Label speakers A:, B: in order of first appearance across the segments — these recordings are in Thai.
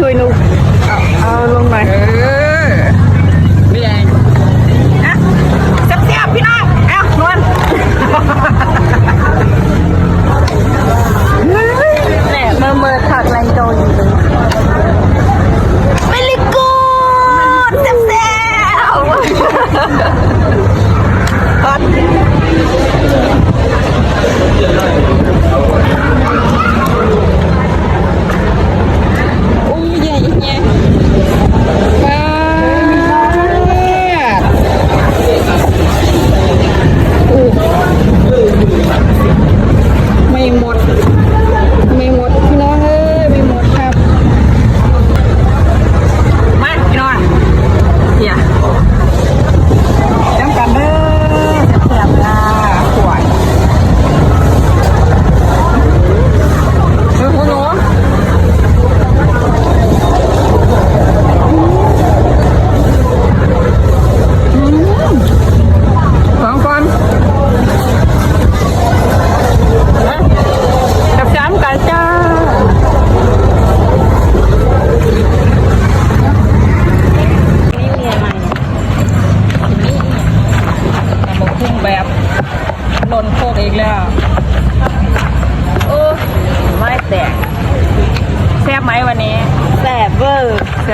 A: ช่วยนุกเอาลงหน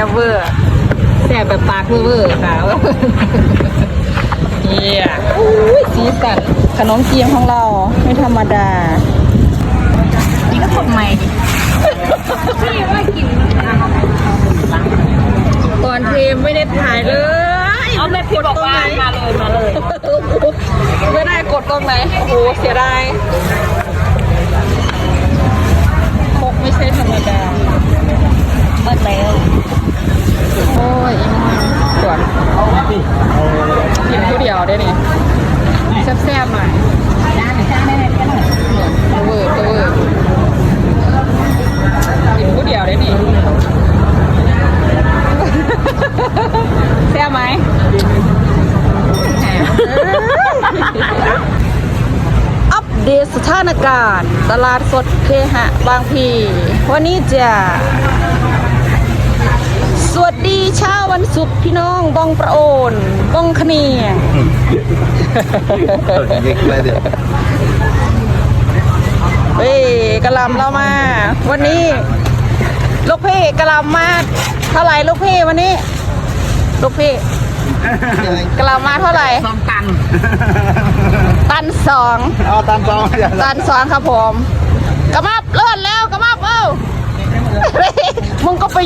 B: บเวอร์
A: แซ่บแบบปากเวอร์ๆค่ะเยี่ยอุ้ยสีสันขนมจีนของเราไม่ธรรมดา
B: นี่ก็ทำไม
A: ก่อนเทมไม่ได้ถ่ายเลย
B: เอาแม่พี่บอกว่ามาเลยมาเลย
A: ไม่ได้กดตรงไหน โอ้โห เสียดายคกไม่ใช่ธรรมดา
B: เปิดแล้ว
A: โอ้ยอีมันปวดกินผู้เดียวได้นี่แซ่บๆหน่อย
B: จ้าจ้าแม่แม่หน่อย
A: ตัวเวอร์ตัวเวอร์กินผู้เดียวได้นี่แซ่บไหมอัปเดตสถานการณ์ ตลาดสดเคหะบางพี วันนี้จะ ช้าวันศุกร์พี่น้องบองประโอนบองคเนียง
C: Gick med det.
A: เฮ้ยกะหลำเรามา วันนี้ ลูกพี่กะหลำมาเท่าไหร่ลูกพี่วันนี้ ลูกพี่กะหลำมาเท่าไหร่
B: สองตัน
A: ตันสอง
C: Ja, den sa jag.
A: ตันสองครับผมกระมับเลื่อนแล้วกระมับเอ้ามึงก็ไป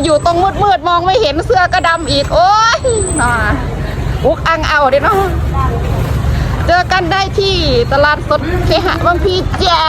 A: อยู่ตรงมืดมืดๆมองไม่เห็นเสื้อก็ดำอีก โอ้ยน่าอุกอังเอาเด้เนาะเจอกันได้ที่ตลาดสดเคหะบางพีจ้า